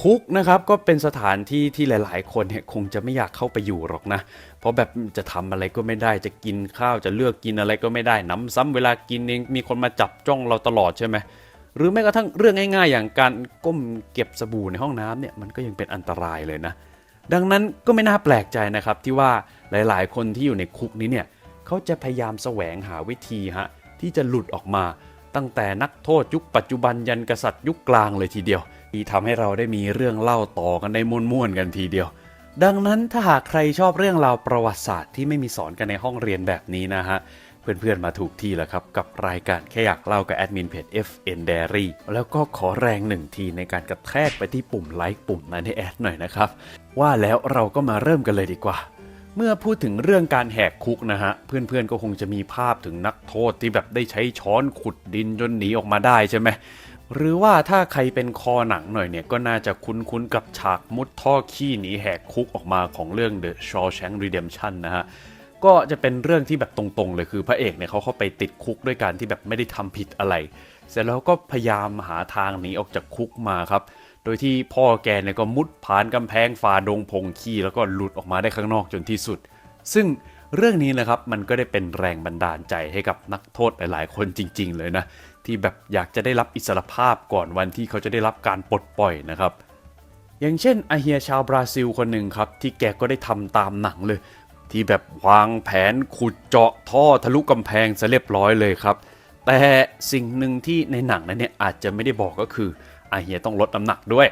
คุกนะครับก็เป็นสถานที่ที่หลาย ๆ คนเนี่ยคงจะไม่อยากเข้าไปอยู่หรอกนะ เพราะแบบจะทำอะไรก็ไม่ได้จะกินข้าวจะเลือกกินอะไรก็ไม่ได้น้ำซ้ำเวลากินเองมีคนมาจับจ้องเราตลอดใช่ไหมหรือแม้กระทั่งเรื่องง่าย ๆ อย่างการก้มเก็บสบู่ในห้องน้ำเนี่ยมันก็ยังเป็นอันตรายเลยนะ ดังนั้นก็ไม่น่าแปลกใจนะครับที่ว่าหลาย ๆ คนที่อยู่ในคุกนี้เนี่ยเขาจะพยายามแสวงหาวิธีฮะที่จะหลุดออกมา ตั้งแต่นักโทษยุคปัจจุบันยันกษัตริย์ยุคกลางเลยทีเดียว ที่ทำให้เราได้มีเรื่องเล่าต่อกันได้ม่วนๆกันทีเดียว ดังนั้นถ้าหากใครชอบเรื่องราวประวัติศาสตร์ที่ไม่มีสอนกันในห้องเรียนแบบนี้นะฮะเพื่อนๆ มาถูกที่แล้วครับ กับรายการแค่อยากเล่ากับแอดมินเพจ FN Diary แล้วก็ขอแรงหนึ่งทีในการกระแทกไปที่ปุ่มไลค์ปุ่มนั้นให้แอดหน่อยนะครับ ว่าแล้วเราก็มาเริ่มกันเลยดีกว่า เมื่อพูดถึงเรื่องการแหกคุกนะฮะ เพื่อนๆก็คงจะมีภาพถึงนักโทษที่แบบได้ใช้ช้อนขุดดินจนหนีออกมาได้ใช่ไหมหรือว่าถ้าใครเป็นคอหนังหน่อยเนี่ย ก็น่าจะคุ้นๆกับฉากมุดท่อขี้หนีแหกคุกออกมาของเรื่อง The Shawshank Redemption นะฮะ ก็จะเป็นเรื่องที่แบบตรงๆ เลยคือพระเอกเนี่ยเขาเข้าไปติดคุกด้วยการที่แบบไม่ได้ทำผิดอะไร เสร็จแล้วก็พยายามหาทางหนีออกจากคุกมาครับ โดยที่พ่อแกเนี่ยก็มุดผ่านกำแพงฝ่าดงพงขี้แล้วก็หลุดออกมาได้ข้างนอกจนที่สุด ซึ่งเรื่องนี้นะครับมันก็ได้เป็นแรงบันดาลใจให้กับนักโทษหลาย ๆ คนจริง ๆ เลยนะ ที่แบบอยากจะได้รับอิสรภาพก่อนวันที่เขาจะได้รับการปลดปล่อยนะครับ อย่างเช่นอาเฮียชาวบราซิลคนหนึ่งครับ ที่แกก็ได้ทำตามหนังเลย ที่แบบวางแผนขุดเจาะท่อทะลุกำแพงซะเรียบร้อยเลยครับ แต่สิ่งหนึ่งที่ในหนังนั้นเนี่ยอาจจะไม่ได้บอกก็คือ อาเฮียต้องลดน้ำหนักด้วย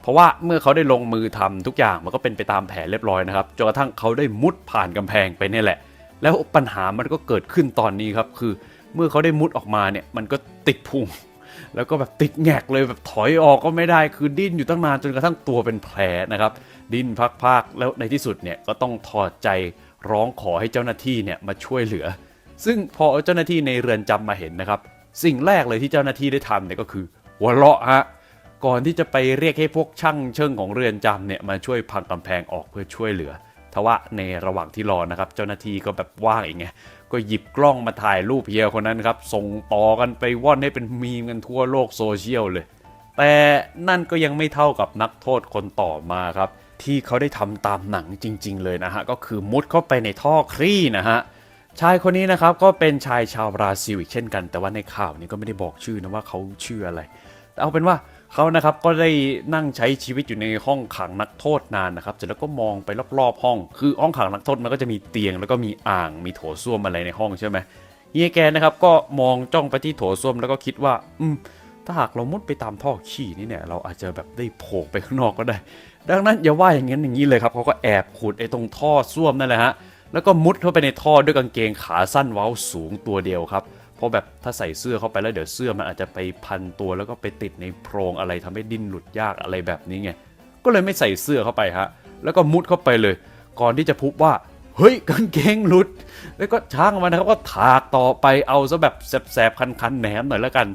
เพราะว่าเมื่อเขาได้ลงมือทำทุกอย่างมันก็เป็นไปตามแผนเรียบร้อยนะครับจนกระทั่งเขาได้มุดผ่านกำแพงไปนี่แหละ แล้วปัญหามันก็เกิดขึ้นตอนนี้ครับคือเมื่อเขาได้มุดออกมาเนี่ยมันก็ติดพุงแล้วก็แบบติดแงกเลยแบบถอยออกก็ไม่ได้คือดิ้นอยู่ตั้งนานจนกระทั่งตัวเป็นแผลนะครับ ดิ้นพักๆแล้วในที่สุดเนี่ยก็ต้องถอดใจร้องขอให้เจ้าหน้าที่เนี่ยมาช่วยเหลือ ซึ่งพอเจ้าหน้าที่ในเรือนจำมาเห็นนะครับ สิ่งแรกเลยที่เจ้าหน้าที่ได้ทำเนี่ยก็คือหัวเราะฮะ ก่อนที่จะไปเรียกให้พวกช่างเชิงของเรือนจำเนี่ยมาช่วยพังกำแพงออกเพื่อช่วยเหลือทว่าในระหว่างที่รอนะครับ เจ้าหน้าที่ก็แบบว่างเองไงก็หยิบกล้องมาถ่ายรูปเฮียคนนั้นครับ ส่งต่อกันไปว่อนให้เป็นมีมกันทั่วโลกโซเชียลเลย แต่นั่นก็ยังไม่เท่ากับนักโทษคนต่อมาครับ ที่เขาได้ทำตามหนังจริง ๆ เลยนะฮะ ก็คือมุดเข้าไปในท่อคลี่นะฮะชายคนนี้นะครับก็เป็นชายชาวบราซิลอีกเช่นกัน แต่ว่าในข่าวนี้ก็ไม่ได้บอกชื่อนะว่าเขาชื่ออะไรแต่เอาเป็นว่า เขานะครับก็ได้นั่งใช้ชีวิตอยู่ในห้องขังนักโทษนานนะครับเสร็จแล้วก็มองไปรอบๆห้อง คือห้องขังนักโทษมันก็จะมีเตียง แล้วก็มีอ่างมีโถส้วมอะไรในห้องใช่ไหมเฮียแกนะครับก็มองจ้องไปที่โถส้วมแล้วก็คิดว่า อืมถ้าหากเรามุดไปตามท่อขี้นี่เนี่ยเราอาจจะแบบได้โผล่ไปข้างนอกก็ได้ ดังนั้นอย่าว่าอย่างนั้นอย่างนี้เลยครับเขาก็แอบขุดไอ้ตรงท่อส้วมนั่นแหละฮะแล้วก็มุดเข้าไปในท่อด้วยกางเกงขาสั้นเว้าสูงตัวเดียวครับ เพราะแบบถ้าใส่เสื้อเข้าไปแล้วเดี๋ยวเสื้อมันอาจจะไปพันตัวแล้วก็ไปติดในโพรงอะไรทำให้ดิ้นหลุดยากอะไรแบบนี้ไงก็เลยไม่ใส่เสื้อเข้าไปฮะแล้วก็มุดเข้าไปเลย ก่อนที่จะพบว่าเฮ้ยกางเกงหลุด แล้วก็ช่างมันนะครับก็ถากต่อไปเอาซะแบบแสบๆคันๆแหนมหน่อยแล้วกัน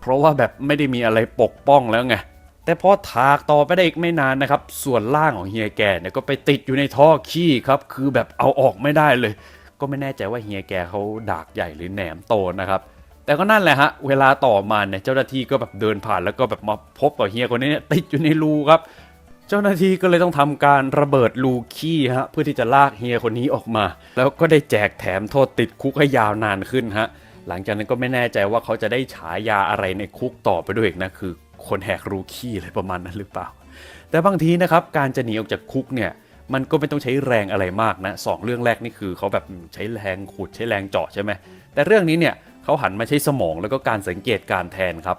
เพราะว่าแบบไม่ได้มีอะไรปกป้องแล้วไงแต่พอถากต่อไปได้อีกไม่นานนะครับ ส่วนล่างของเฮียแกเนี่ยก็ไปติดอยู่ในท่อขี้ครับ คือแบบเอาออกไม่ได้เลย ก็ไม่แน่ใจว่าเฮียแกเขาดากใหญ่หรือแหนมโตนะครับ แต่ก็นั่นแหละฮะ เวลาต่อมาเนี่ยเจ้าหน้าที่ก็แบบเดินผ่านแล้วก็แบบมาพบกับเฮียคนนี้เนี่ยติดอยู่ในรูครับ เจ้าหน้าที่ก็เลยต้องทำการระเบิดรูขี้ฮะเพื่อที่จะลากเฮียคนนี้ออกมา แล้วก็ได้แจกแถมโทษติดคุกให้ยาวนานขึ้นฮะหลังจากนั้นก็ไม่แน่ใจว่าเขาจะได้ฉายาอะไรในคุกต่อไปด้วยอีกนะคือ คนแหกรูขี้อะไรประมาณนั้นหรือเปล่า แต่บางทีนะครับการจะหนีออกจากคุกเนี่ย มันก็ไม่ต้องใช้แรงอะไรมากนะสองเรื่องแรกนี่คือเขาแบบใช้แรงขุดใช้แรงเจาะใช่ไหมแต่เรื่องนี้เนี่ยเขาหันมาใช้สมองแล้วก็การสังเกตการแทนครับ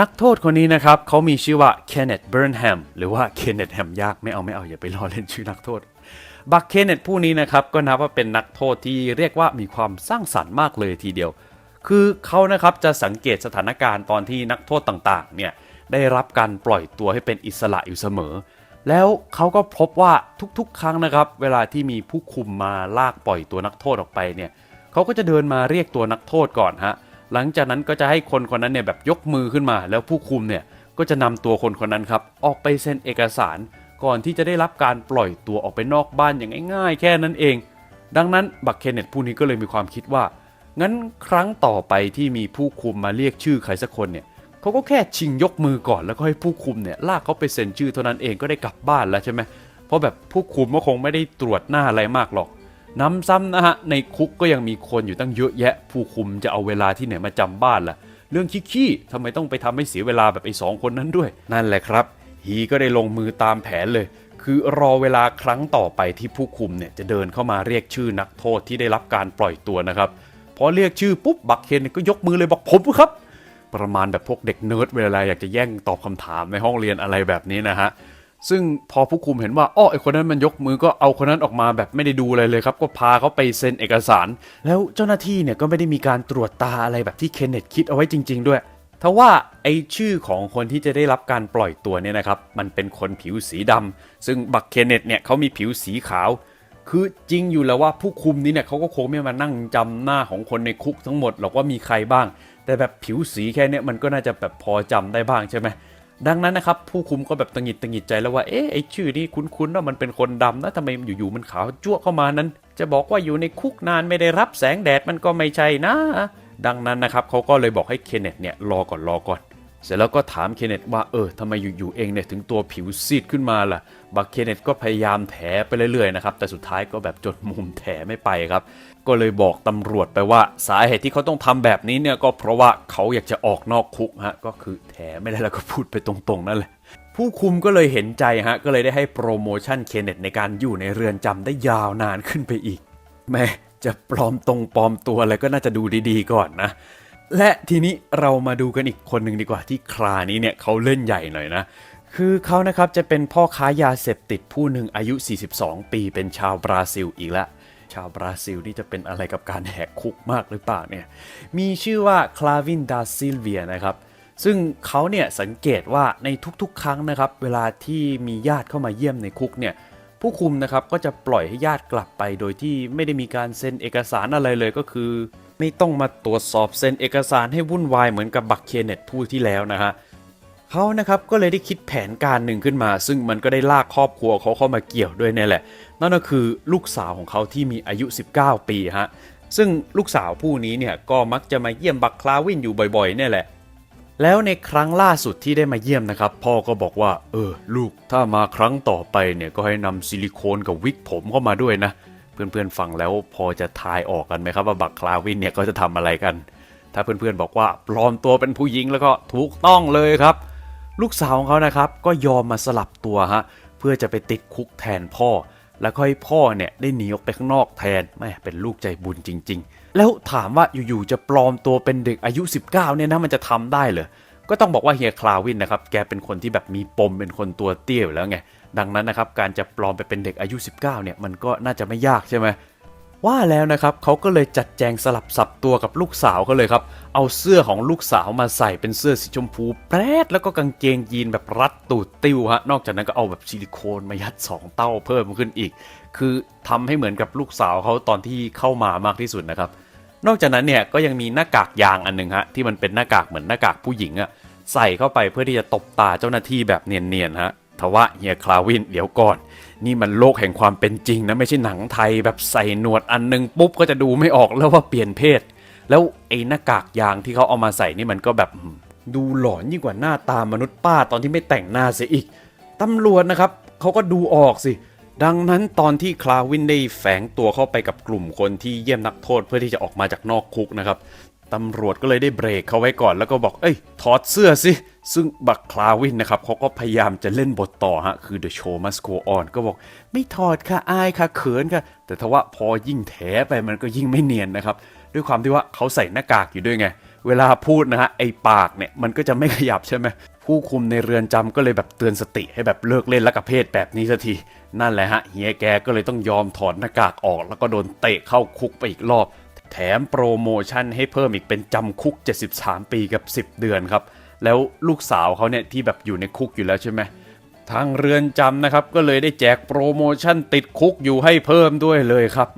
นักโทษคนนี้นะครับเขามีชื่อว่าเคนเนตเบิร์นแฮมหรือว่าเคนเนตแฮมยากไม่เอาไม่เอาอย่าไปล้อเล่นชื่อนักโทษบักเคนเนตผู้นี้นะครับก็นับว่าเป็นนักโทษที่เรียกว่ามีความสร้างสรรค์มากเลยทีเดียว คือเขานะครับจะสังเกตสถานการณ์ตอนที่นักโทษต่างๆเนี่ยได้รับการปล่อยตัวให้เป็นอิสระอยู่เสมอ แล้วเขาก็พบว่าทุกๆ ครั้งนะครับ เวลาที่มีผู้คุมมาลากปล่อยตัวนักโทษออกไปเนี่ยเขาก็จะเดินมาเรียกตัวนักโทษก่อนฮะหลังจากนั้นก็จะให้คนคนนั้นเนี่ยแบบยกมือขึ้นมา แล้วผู้คุมเนี่ยก็จะนำตัวคนคนนั้นครับออกไปเซ็นเอกสาร ก่อนที่จะได้รับการปล่อยตัวออกไปนอกบ้านอย่างง่าย ๆ แค่นั้นเอง ดังนั้นบักเคนเนตผู้นี้ก็เลยมีความคิดว่า งั้นครั้งต่อไปที่มีผู้คุมมาเรียกชื่อใครสักคนเนี่ย เขาก็แค่ชิงยกมือก่อนแล้วก็ให้ผู้คุมเนี่ยลากเขาไปเซ็นชื่อเท่านั้นเองก็ได้กลับบ้านแล้วใช่ไหมเพราะแบบผู้คุมก็คงไม่ได้ตรวจหน้าอะไรมากหรอกน้ำซ้ำนะฮะในคุกก็ยังมีคนอยู่ตั้งเยอะแยะ ผู้คุมจะเอาเวลาที่ไหนมาจำบ้านล่ะ เรื่องขี้ๆทำไมต้องไปทำให้เสียเวลาแบบไอ้สองคนนั้นด้วย นั่นแหละครับ ฮีก็ได้ลงมือตามแผนเลย คือรอเวลาครั้งต่อไปที่ผู้คุมเนี่ยจะเดินเข้ามาเรียกชื่อนักโทษที่ได้รับการปล่อยตัวนะครับพอเรียกชื่อปุ๊บบักเคนก็ยกมือเลยบอกผมครับ ประมาณแบบพวกเด็กเนิร์ดเวลาอยากจะแย่งตอบคำถามในห้องเรียนอะไรแบบนี้นะฮะซึ่งพอผู้คุมเห็นว่าอ้อไอคนนั้นมันยกมือก็เอาคนนั้นออกมาแบบไม่ได้ดูอะไรเลยครับ ก็พาเขาไปเซ็นเอกสาร แล้วเจ้าหน้าที่เนี่ยก็ไม่ได้มีการตรวจตาอะไรแบบที่เคนเนตคิดเอาไว้จริง ๆ ด้วยทว่าไอชื่อของคนที่จะได้รับการปล่อยตัวเนี่ยนะครับ มันเป็นคนผิวสีดำซึ่งบักเคนเนตเนี่ยเขามีผิวสีขาว คือจริงอยู่แล้วว่าผู้คุมนี้เนี่ยเขาก็คงไม่มานั่งจำหน้าของคนในคุกทั้งหมดหรอกว่ามีใครบ้าง แต่แบบผิวสีแค่เนี้ยมันก็น่าจะแบบพอจำได้บ้างใช่ไหมดังนั้นนะครับผู้คุมก็แบบตังหิดตังหิดใจแล้วว่าเอ๊ะไอชื่อนี้คุ้นๆว่ามันเป็นคนดำนะทำไมอยู่ๆมันขาวจั่วเข้ามานั้น จะบอกว่าอยู่ในคุกนานไม่ได้รับแสงแดดมันก็ไม่ใช่นะ ดังนั้นนะครับเขาก็เลยบอกให้เคนเนตเนี่ยรอก่อนรอก่อน เสร็จแล้วก็ถามเคนเนตว่าเออทำไมอยู่ๆเองเนี่ยถึงตัวผิวซีดขึ้นมาล่ะ บักเคนเนตก็พยายามแถไปเรื่อยๆนะครับ แต่สุดท้ายก็แบบจนมุมแถไม่ไปครับ ก็เลยบอกตำรวจไปว่าสาเหตุที่เขาต้องทำแบบนี้เนี่ยก็เพราะว่าเขาอยากจะออกนอกคุกฮะ ก็คือแถไม่ได้แล้วก็พูดไปตรงๆนั่นแหละผู้คุมก็เลยเห็นใจฮะ ก็เลยได้ให้โปรโมชั่นเคนเนตในการอยู่ในเรือนจำได้ยาวนานขึ้นไปอีก แม่จะปลอมตรงปลอมตัวอะไรก็น่าจะดูดีๆก่อนนะ และทีนี้เรามาดูกันอีกคนหนึ่งดีกว่าที่ครานี้เนี่ยเขาเล่นใหญ่หน่อยนะ คือเขานะครับจะเป็นพ่อค้ายาเสพติดผู้หนึ่งอายุ 42 ปีเป็นชาวบราซิลอีกละชาวบราซิลนี่จะเป็นอะไรกับการแหกคุกมากหรือเปล่าเนี่ย มีชื่อว่าคลาวินดาซิลเวียนะครับ ซึ่งเขาเนี่ยสังเกตว่าในทุกๆ ครั้งนะครับ เวลาที่มีญาติเข้ามาเยี่ยมในคุกเนี่ย ผู้คุมนะครับก็จะปล่อยให้ญาติกลับไป โดยที่ไม่ได้มีการเซ็นเอกสารอะไรเลยก็คือ ไม่ต้องมาตรวจสอบเซ็นเอกสารให้วุ่นวายเหมือนกับบักเคเนตผู้ที่แล้วนะฮะเขานะครับก็เลยได้คิดแผนการหนึ่งขึ้นมา ซึ่งมันก็ได้ลากครอบครัวเขาเข้ามาเกี่ยวด้วยเนี่ยแหละ นั่นก็คือลูกสาวของเขาที่มีอายุ 19 ปีฮะซึ่งลูกสาวผู้นี้เนี่ยก็มักจะมาเยี่ยมบักคลาวินอยู่บ่อยๆเนี่ยแหละ แล้วในครั้งล่าสุดที่ได้มาเยี่ยมนะครับ พ่อก็บอกว่า เออ ลูกถ้ามาครั้งต่อไปเนี่ยก็ให้นำซิลิโคนกับวิกผมเข้ามาด้วยนะ เพื่อนๆฟังแล้วพอจะทายออกกันไหมครับว่าบักคลาวินเนี่ยก็จะทำอะไรกัน ถ้าเพื่อนๆบอกว่าปลอมตัวเป็นผู้หญิงแล้วก็ถูกต้องเลยครับ ลูกสาวของเขานะครับก็ยอมมาสลับตัวฮะเพื่อจะไปติดคุกแทนพ่อ แล้วก็ให้พ่อเนี่ยได้หนีออกไปข้างนอกแทนแม่เป็นลูกใจบุญจริง ๆ แล้วถามว่าอยู่ๆจะปลอมตัวเป็นเด็กอายุ 19 เนี่ยนะมันจะทำได้เหรอ ก็ต้องบอกว่าเฮียคลาวินนะครับ แกเป็นคนที่แบบมีปมเป็นคนตัวเตี้ยอยู่แล้วไง ดังนั้นนะครับ การจะปลอมไปเป็นเด็กอายุ 19 เนี่ยมันก็น่าจะไม่ยากใช่ไหมว่าแล้วนะครับเขาก็เลยจัดแจงสลับสับตัวกับลูกสาวเขาเลยครับ เอาเสื้อของลูกสาวมาใส่เป็นเสื้อสีชมพูแปรดแล้วก็กางเกงยีนแบบรัดตูดติ้วฮะนอกจากนั้นก็เอาแบบซิลิโคนมายัดสองเต้าเพิ่มขึ้นอีก คือทำให้เหมือนกับลูกสาวเขาตอนที่เข้ามามากที่สุดนะครับ นอกจากนั้นเนี่ยก็ยังมีหน้ากากยางอันหนึ่งฮะที่มันเป็นหน้ากากเหมือนหน้ากากผู้หญิงอะใส่เข้าไปเพื่อที่จะตบตาเจ้าหน้าที่แบบเนียนๆฮะทว่าเฮียคลาวินเดี๋ยวก่อน นี่มันโลกแห่งความเป็นจริงนะไม่ใช่หนังไทยแบบใส่หนวดอันหนึงปุ๊บก็จะดูไม่ออกแล้วว่าเปลี่ยนเพศ แล้วไอ้หน้ากากยางที่เขาเอามาใส่นี่มันก็แบบดูหลอนยิ่งกว่าหน้าตามนุษย์ป้าตอนที่ไม่แต่งหน้าเสียอีกตำรวจนะครับเขาก็ดูออกสิ ดังนั้นตอนที่คลาวินได้แฝงตัวเข้าไปกับกลุ่มคนที่เยี่ยมนักโทษเพื่อที่จะออกมาจากนอกคุกนะครับตำรวจก็เลยได้เบรกเขาไว้ก่อนแล้วก็บอก เอ้ย ถอดเสื้อสิ ซึ่งบักคลาวินนะครับเขาก็พยายามจะเล่นบทต่อฮะ คือ The Show Must Go On ก็บอก ไม่ถอดค่ะ อายค่ะ เขินค่ะ แต่ทว่าพอยิ่งแถไปมันก็ยิ่งไม่เนียนนะครับ ด้วยความที่ว่าเขาใส่หน้ากากอยู่ด้วยไง เวลาพูดนะฮะ ไอ้ปากเนี่ย มันก็จะไม่ขยับใช่ไหม ผู้คุมในเรือนจำก็เลยแบบเตือนสติให้แบบเลิกเล่นละกระเพศแบบนี้สักที นั่นแหละฮะเฮียแกก็เลยต้องยอมถอดหน้ากากออกแล้วก็โดนเตะเข้าคุกไปอีกรอบ แถมโปรโมชั่นให้เพิ่มอีกเป็นจำคุก 73 ปีกับ 10 เดือนครับ แล้วลูกสาวเขาเนี่ยที่แบบอยู่ในคุกอยู่แล้วใช่ไหมทางเรือนจำนะครับก็เลยได้แจกโปรโมชั่นติดคุกอยู่ให้เพิ่มด้วยเลยครับ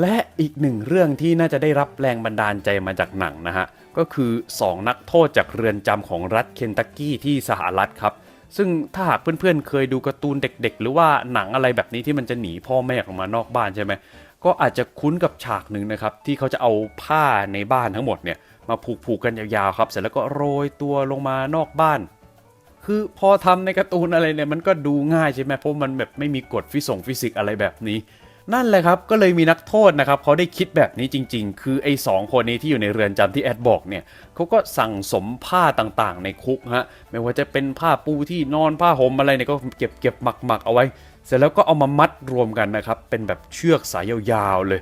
และอีกหนึ่งเรื่องที่น่าจะได้รับแรงบันดาลใจมาจากหนังนะฮะ ก็คือ 2 นักโทษจากเรือนจำของรัฐเคนตักกี้ที่สหรัฐครับ ซึ่งถ้าหากเพื่อนๆ เคยดูการ์ตูนเด็กๆ หรือว่าหนังอะไรแบบนี้ที่มันจะหนีพ่อแม่ออกมานอกบ้านใช่ไหมก็อาจจะคุ้นกับฉากหนึ่งนะครับ ที่เขาจะเอาผ้าในบ้านทั้งหมดเนี่ยมาผูกผูกๆกันยาวๆครับ เสร็จแล้วก็โรยตัวลงมานอกบ้าน คือพอทำในการ์ตูนอะไรเนี่ยมันก็ดูง่ายใช่ไหมเพราะมันแบบไม่มีกฎฟิสงฟิสิกส์อะไรแบบนี้ นั่นแหละครับ ก็เลยมีนักโทษนะครับเขาได้คิดแบบนี้จริง ๆ คือไอ้สองคนนี้ที่อยู่ในเรือนจำที่แอดบอกเนี่ยเขาก็สั่งสมผ้าต่างๆ ในคุกฮะไม่ว่าจะเป็นผ้าปูที่นอนผ้าห่มอะไรเนี่ยก็เก็บเก็บหมักหมักๆเอาไว้ เสร็จแล้วก็เอามามัดรวมกันนะครับเป็นแบบเชือกสายยาวๆเลย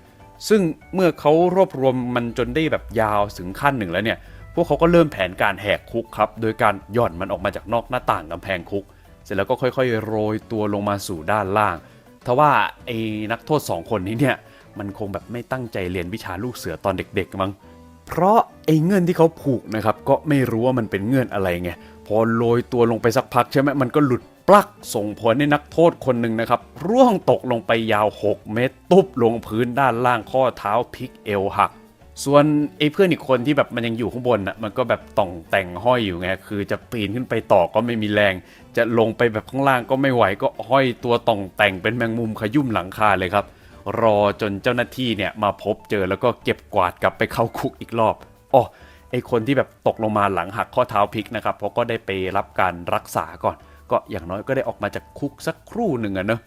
ซึ่งเมื่อเขารวบรวมมันจนได้แบบยาวถึงขั้นหนึ่งแล้วเนี่ยพวกเขาก็เริ่มแผนการแหกคุกครับโดยการหย่อนมันออกมาจากนอกหน้าต่างกำแพงคุก เสร็จแล้วก็ค่อยๆ โรยตัวลงมาสู่ด้านล่าง ทว่าไอ้นักโทษสองคนนี้เนี่ยมันคงแบบไม่ตั้งใจเรียนวิชาลูกเสือตอนเด็กๆมั้งเพราะไอ้เงื่อนที่เขาผูกนะครับก็ไม่รู้ว่ามันเป็นเงื่อนอะไรไงพอโรยตัวลงไปสักพักใช่ไหมมันก็หลุดปลักส่งผลให้นักโทษคนหนึ่งนะครับ ร่วงตกลงไปยาว 6 เมตร ตุบลงพื้นด้านล่างข้อเท้าพลิกเอวหัก ส่วนไอ้เพื่อนอีกคนที่แบบมันยังอยู่ข้างบนน่ะมันก็แบบต่องแต่งห้อยอยู่ไงคือจะปีนขึ้นไปต่อก็ไม่มีแรง จะลงไปแบบข้างล่างก็ไม่ไหวก็ห้อยตัวต่องแต่งเป็นแมงมุมขยุ่มหลังคาเลยครับ รอจนเจ้าหน้าที่เนี่ยมาพบเจอแล้วก็เก็บกวาดกลับไปเข้าคุกอีกรอบอ๋อไอคนที่แบบตกลงมาหลังหักข้อเท้าพลิกนะครับเพราะก็ได้ไปรับการรักษาก่อน ก็อย่างน้อยก็ได้ออกมาจากคุกสักครู่หนึ่งอะเนอะ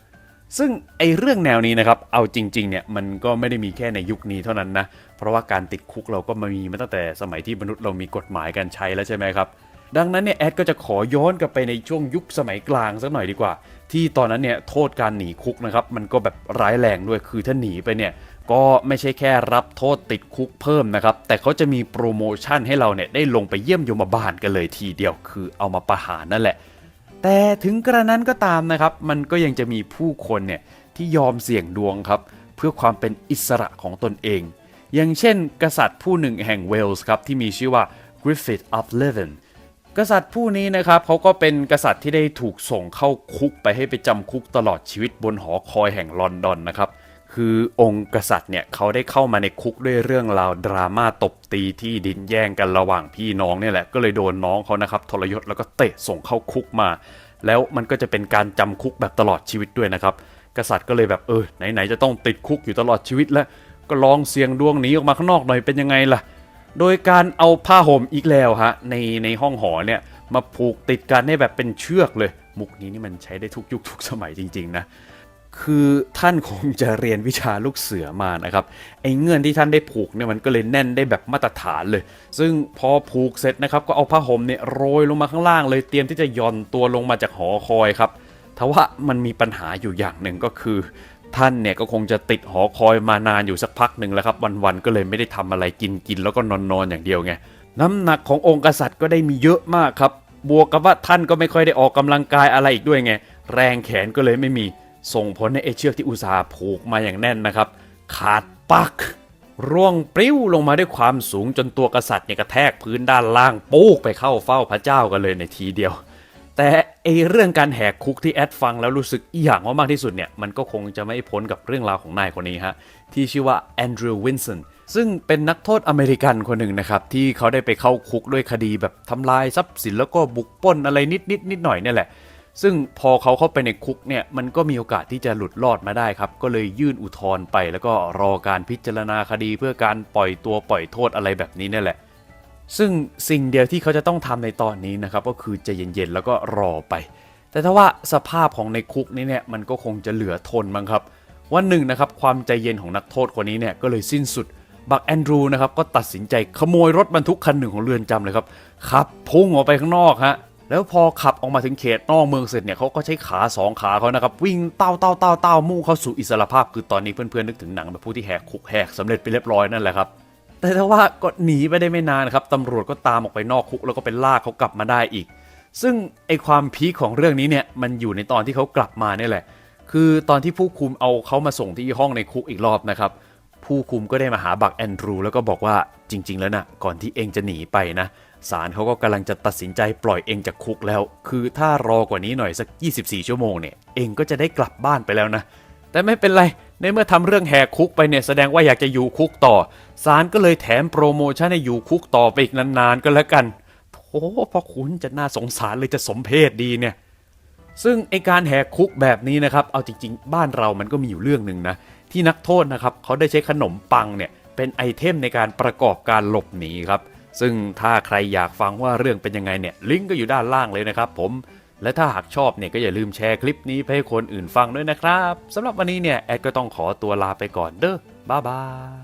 ซึ่งไอเรื่องแนวนี้นะครับ เอาจริงๆเนี่ยมันก็ไม่ได้มีแค่ในยุคนี้เท่านั้นนะ เพราะว่าการติดคุกเราก็มามีมาตั้งแต่สมัยที่มนุษย์เรามีกฎหมายการใช้แล้วใช่ไหมครับ ดังนั้นเนี่ยแอดก็จะขอย้อนกลับไปในช่วงยุคสมัยกลางสักหน่อยดีกว่า ที่ตอนนั้นเนี่ยโทษการหนีคุกนะครับมันก็แบบร้ายแรงด้วยคือถ้าหนีไปเนี่ยก็ไม่ใช่แค่รับโทษติดคุกเพิ่มนะครับแต่เขาจะมีโปรโมชั่นให้เราเนี่ยได้ลงไปเยี่ยมโยมบาลกันเลยทีเดียวคือเอามาประหารนั่นแหละ แต่ถึงกระนั้นก็ตามนะครับ มันก็ยังจะมีผู้คนเนี่ยที่ยอมเสี่ยงดวงครับ เพื่อความเป็นอิสระของตนเอง อย่างเช่น กษัตริย์ผู้หนึ่งแห่งเวลส์ครับที่มีชื่อว่า Griffith of Leven กษัตริย์ผู้นี้นะครับเขาก็เป็นกษัตริย์ที่ได้ถูกส่งเข้าคุกไปให้ไปจำคุกตลอดชีวิตบนหอคอยแห่งลอนดอนนะครับ คือองค์กษัตริย์เนี่ยเขาได้เข้ามาในคุกด้วยเรื่องราวดราม่าตบตีที่ดินแย่งกันระหว่างพี่น้องเนี่ยแหละ ก็เลยโดนน้องเขานะครับทรยศแล้วก็เตะส่งเข้าคุกมา แล้วมันก็จะเป็นการจำคุกแบบตลอดชีวิตด้วยนะครับ กษัตริย์ก็เลยแบบเออไหนๆจะต้องติดคุกอยู่ตลอดชีวิตแล้วก็ลองเสี่ยงดวงหนีออกมาข้างนอกหน่อยเป็นยังไงล่ะ โดยการเอาผ้าห่มอีกแล้วฮะในในห้องหอเนี่ยมาผูกติดกันให้แบบเป็นเชือกเลย มุกนี้นี่มันใช้ได้ทุกยุคทุกสมัยจริง ๆ นะ คือท่านคงจะเรียนวิชาลูกเสือมานะครับไอ้เงื่อนที่ท่านได้ผูกเนี่ยมันก็เลยแน่นได้แบบมาตรฐานเลย ซึ่งพอผูกเสร็จนะครับก็เอาผ้าห่มเนี่ยโรยลงมาข้างล่างเลยเตรียมที่จะย่อนตัวลงมาจากหอคอยครับทว่ามันมีปัญหาอยู่อย่างหนึ่งก็คือ ท่านเนี่ยก็คงจะติดหอคอยมานานอยู่สักพักหนึ่งแล้วครับ วันๆก็เลยไม่ได้ทำอะไรกินกินแล้วก็นอนนอนอย่างเดียวไงน้ำหนักขององค์กษัตริย์ก็ได้มีเยอะมากครับบวกกับว่าท่านก็ไม่ค่อยได้ออกกำลังกายอะไรอีกด้วยไงแรงแขนก็เลยไม่มี ส่งผลในเอเชือกที่อุตสาห์ผูกมาอย่างแน่นนะครับ ขาดปัก ร่วงปลิวลงมาด้วยความสูงจนตัวกษัตริย์เนี่ยกระแทกพื้นด้านล่างปูกไปเข้าเฝ้าพระเจ้ากันเลยในทีเดียว แต่ไอเรื่องการแหกคุกที่แอดฟังแล้วรู้สึกอีหยังว่ามากที่สุดเนี่ยมันก็คงจะไม่พ้นกับเรื่องราวของนายคนนี้ฮะที่ชื่อว่าแอนดรูว์วินสันซึ่งเป็นนักโทษอเมริกันคนหนึ่งนะครับ ที่เขาได้ไปเข้าคุกด้วยคดีแบบทำลายทรัพย์สินแล้วก็บุกป้นอะไรนิดนิดนิดหน่อยเนี่ยแหละ ซึ่งพอเขาเข้าไปในคุกเนี่ยมันก็มีโอกาสที่จะหลุดรอดมาได้ครับ ก็เลยยื่นอุทธรณ์ไป แล้วก็รอการพิจารณาคดีเพื่อการปล่อยตัวปล่อยโทษอะไรแบบนี้นี่แหละ ซึ่งสิ่งเดียวที่เขาจะต้องทำในตอนนี้นะครับก็คือใจเย็นๆแล้วก็รอไป แต่ถ้าว่าสภาพของในคุกนี้เนี่ยมันก็คงจะเหลือทนมั้งครับวันหนึ่งนะครับความใจเย็นของนักโทษคนนี้เนี่ยก็เลยสิ้นสุดบักแอนดรูนะครับก็ตัดสินใจขโมยรถบรรทุกคันหนึ่งของเรือนจำเลยครับขับพุ่งออกไปข้างนอกฮะ แล้วพอขับออกมาถึงเขตนอกเมืองเสร็จเนี่ยเขาก็ใช้ขาสองขาเขานะครับวิ่งเต้าเต้าเต้าเต้ามุ่งเข้าสู่อิสรภาพ คือตอนนี้เพื่อนๆนึกถึงหนังแบบผู้ที่แหกคุกแหกสำเร็จไปเรียบร้อยนั่นแหละครับแต่ถ้าว่าก็หนีไปได้ไม่นานครับตำรวจก็ตามออกไปนอกคุกแล้วก็ไปลากเขากลับมาได้อีก ซึ่งไอความพีคของเรื่องนี้เนี่ยมันอยู่ในตอนที่เขากลับมาเนี่ยแหละ คือตอนที่ผู้คุมเอาเขามาส่งที่ห้องในคุกอีกรอบนะครับผู้คุมก็ได้มาหาบักแอนดรูแล้วก็บอกว่าจริง ๆ แล้วนะก่อนที่เองจะหนีไปนะ ศาลเขาก็กำลังจะตัดสินใจปล่อยเองจากคุกแล้ว คือถ้ารอกว่านี้หน่อยสัก 24 ชั่วโมงเนี่ย เองก็จะได้กลับบ้านไปแล้วนะ แต่ไม่เป็นไร ในเมื่อทำเรื่องแหกคุกไปเนี่ยแสดงว่าอยากจะอยู่คุกต่อ ศาลก็เลยแถมโปรโมชั่นให้อยู่คุกต่อไปอีกนานๆก็แล้วกันโถพ่อคุณจะน่าสงสารเลยจะสมเพศดีเนี่ย ซึ่งไอการแหกคุกแบบนี้นะครับ เอาจริง ๆ บ้านเรามันก็มีอยู่เรื่องหนึ่งนะ ที่นักโทษนะครับเขาได้ใช้ขนมปังเนี่ยเป็นไอเทมในการประกอบการหลบหนีครับ ซึ่งถ้าใครอยากฟังว่าเรื่องเป็นยังไงเนี่ยลิงก์ก็อยู่ด้านล่างเลยนะครับผมและถ้าหากชอบเนี่ยก็อย่าลืมแชร์คลิปนี้ไปให้คนอื่นฟังด้วยนะครับสำหรับวันนี้เนี่ยแอดก็ต้องขอตัวลาไปก่อนเด้อบ๊ายบาย